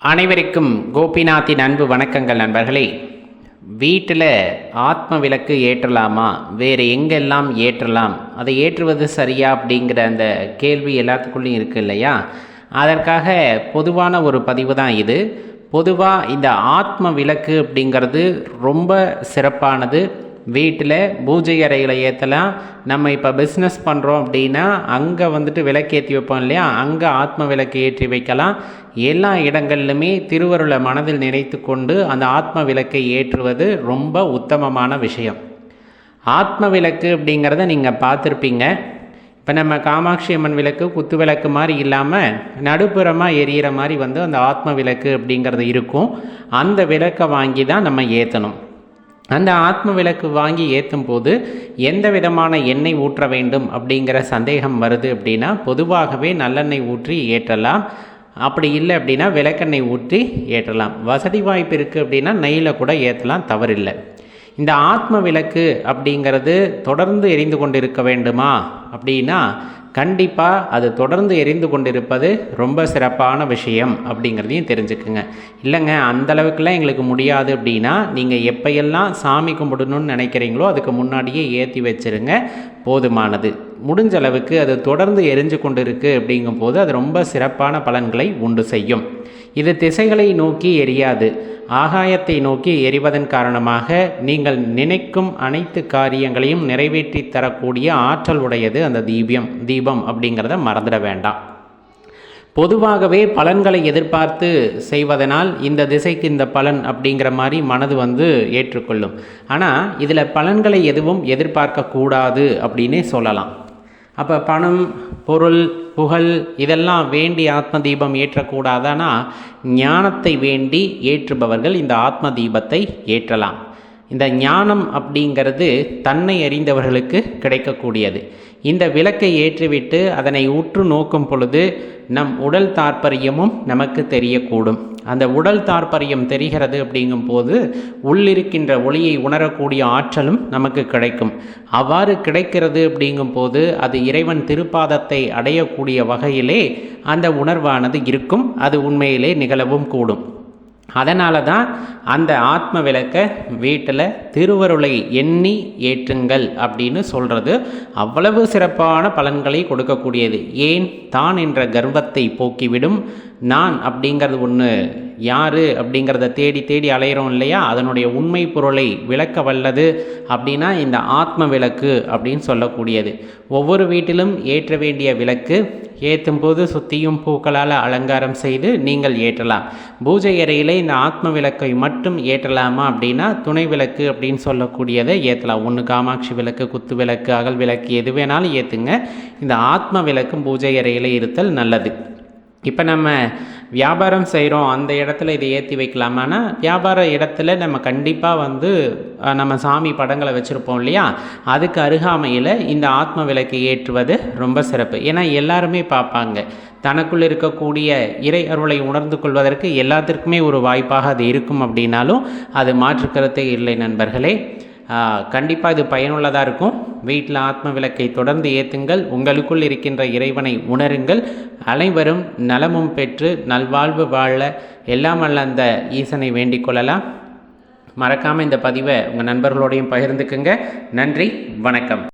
அனைவருக்கும் கோபிநாத்தின் அன்பு வணக்கங்கள் நண்பர்களே. வீட்டில் ஆத்ம விளக்கு ஏற்றலாமா? வேறு எங்கெல்லாம் ஏற்றலாம்? அதை ஏற்றுவது சரியா அப்படிங்கிற அந்த கேள்வி எல்லாத்துக்குள்ளேயும் இருக்குது இல்லையா? அதற்காக பொதுவான ஒரு பதிவு தான் இது. பொதுவாக இந்த ஆத்ம விளக்கு அப்படிங்கிறது ரொம்ப சிறப்பானது. வீட்டில் பூஜை அறையில் ஏற்றலாம் நம்ம இப்போ பிஸ்னஸ் பண்ணுறோம் அப்படின்னா அங்கே வந்துட்டு விளக்கு ஏற்றி வைப்போம் இல்லையா? அங்கே ஆத்ம விளக்கு ஏற்றி வைக்கலாம். எல்லா இடங்கள்லுமே திருவருளை மனதில் நினைத்து கொண்டு அந்த ஆத்ம விளக்கை ஏற்றுவது ரொம்ப உத்தமமான விஷயம். ஆத்ம விளக்கு அப்படிங்கிறத நீங்கள் பார்த்துருப்பீங்க. இப்போ நம்ம காமாட்சி அம்மன் விளக்கு குத்து விளக்கு மாதிரி இல்லாமல் நடுப்புறமாக எரியிற மாதிரி வந்து அந்த ஆத்ம விளக்கு அப்படிங்கிறது இருக்கும். அந்த விளக்கை வாங்கி தான் நம்ம ஏற்றணும் அந்த ஆத்ம விளக்கு வாங்கி ஏற்றும் போது எந்த விதமான எண்ணெய் ஊற்ற வேண்டும் அப்படிங்கிற சந்தேகம் வருது அப்படின்னா பொதுவாகவே நல்லெண்ணெய் ஊற்றி ஏற்றலாம். அப்படி இல்லை அப்படின்னா விளக்கெண்ணெய் ஊற்றி ஏற்றலாம். வசதி வாய்ப்பு இருக்குது அப்படின்னா நெய்யில் கூட ஏற்றலாம் தவறில்லை. இந்த ஆத்ம விளக்கு அப்படிங்கிறது தொடர்ந்து எரிந்து கொண்டு இருக்க வேண்டுமா அப்படின்னா கண்டிப்பாக அது தொடர்ந்து எரிந்து கொண்டிருப்பது ரொம்ப சிறப்பான விஷயம் அப்படிங்கிறதையும் தெரிஞ்சுக்குங்க. இல்லைங்க அந்தளவுக்குலாம் எங்களுக்கு முடியாது அப்படின்னா நீங்கள் எப்பையெல்லாம் சாமி கும்பிடணும்னு நினைக்கிறீங்களோ அதுக்கு முன்னாடியே ஏற்றி வச்சுருங்க. போதுமானது. முடிஞ்ச அளவுக்கு அது தொடர்ந்து எரிஞ்சு கொண்டு இருக்குது அப்படிங்கும்போது அது ரொம்ப சிறப்பான பலன்களை உண்டு செய்யும். இது திசைகளை நோக்கி எரியாது. ஆகாயத்தை நோக்கி எரிவதன் காரணமாக நீங்கள் நினைக்கும் அனைத்து காரியங்களையும் நிறைவேற்றி தரக்கூடிய ஆற்றல் உடையது அந்த தீபியம் தீபம் அப்படிங்கிறத மறந்துட வேண்டாம். பொதுவாகவே பலன்களை எதிர்பார்த்து செய்வதனால் இந்த திசைக்கு இந்த பலன் அப்படிங்கிற மாதிரி மனது வந்து ஏற்றுக்கொள்ளும். ஆனால் இதில் பலன்களை எதுவும் எதிர்பார்க்கக்கூடாது அப்படின்னே சொல்லலாம். அப்போ பணம் பொருள் புகழ் இதெல்லாம் வேண்டி ஆத்ம தீபம் ஏற்றக்கூடாதானா? ஞானத்தை வேண்டி ஏற்றுபவர்கள் இந்த ஆத்ம தீபத்தை ஏற்றலாம். இந்த ஞானம் அப்படிங்கிறது தன்னை அறிந்தவர்களுக்கு கிடைக்கக்கூடியது. இந்த விளக்கை ஏற்றிவிட்டு அதனை உற்று நோக்கும் பொழுது நம் உடல் தாற்பயமும் நமக்கு தெரியக்கூடும். அந்த உடல் தாற்பயம் தெரிகிறது அப்படிங்கும் போது உள்ளிருக்கின்ற ஒளியை உணரக்கூடிய ஆற்றலும் நமக்கு கிடைக்கும். அவ்வாறு கிடைக்கிறது அப்படிங்கும் போது அது இறைவன் திருப்பாதத்தை அடையக்கூடிய வகையிலே அந்த உணர்வானது இருக்கும். அது உண்மையிலே நிகழவும் கூடும். அதனால தான் அந்த ஆத்ம விளக்கை வீட்டில் திருவருளை எண்ணி ஏற்றுங்கள் அப்படின்னு சொல்கிறது அவ்வளவு சிறப்பான பலன்களை கொடுக்கக்கூடியது. ஏன்? தான் என்ற கர்வத்தை போக்கிவிடும். நான் அப்படிங்கிறது ஒன்று யார் அப்படிங்கிறத தேடி தேடி அலையிறோம் இல்லையா? அதனுடைய உண்மை பொருளை விளக்க வல்லது அப்படின்னா இந்த ஆத்ம விளக்கு அப்படின்னு சொல்லக்கூடியது. ஒவ்வொரு வீட்டிலும் ஏற்ற வேண்டிய விளக்கு ஏற்றும் போது சுத்தியும் பூக்களால் அலங்காரம் செய்து நீங்கள் ஏற்றலாம். பூஜை அறையிலே இந்த ஆத்ம விளக்கை மட்டும் ஏற்றலாமா அப்படின்னா துணை விளக்கு அப்படின்னு சொல்லக்கூடியதை ஏற்றலாம். ஒன்று காமாட்சி விளக்கு குத்து விளக்கு அகல் விளக்கு எது வேணாலும் ஏற்றுங்க இந்த ஆத்ம விளக்கும் பூஜை அறையில் இருத்தல் நல்லது. இப்போ நம்ம வியாபாரம் செய்கிறோம் அந்த இடத்துல இதை ஏற்றி வைக்கலாமான்னா வியாபார இடத்துல நம்ம கண்டிப்பாக வந்து நம்ம சாமி படங்களை வச்சுருப்போம் இல்லையா? அதுக்கு அருகாமையில் இந்த ஆத்ம விளக்கு ஏற்றுவது ரொம்ப சிறப்பு. ஏன்னா எல்லாருமே பார்ப்பாங்க. தனக்குள் இருக்கக்கூடிய இறை அருளை உணர்ந்து கொள்வதற்கு எல்லாத்திற்குமே ஒரு வாய்ப்பாக அது இருக்கும் அப்படின்னாலும் அது மாற்றுக்கருத்தே இல்லை நண்பர்களே. கண்டிப்பாக இது பயனுள்ளதாக இருக்கும். வீட்டில் ஆத்ம விளக்கை தொடர்ந்து ஏற்றுங்கள் உங்களுக்குள் இருக்கின்ற இறைவனை உணருங்கள். அனைவரும் நலமும் பெற்று நல்வாழ்வு வாழ எல்லாம் அல்ல அந்த ஈசனை வேண்டிக் கொள்ளலாம். மறக்காமல் இந்த பதிவை உங்கள் நண்பர்களோடையும் பகிர்ந்துக்குங்க. நன்றி வணக்கம்.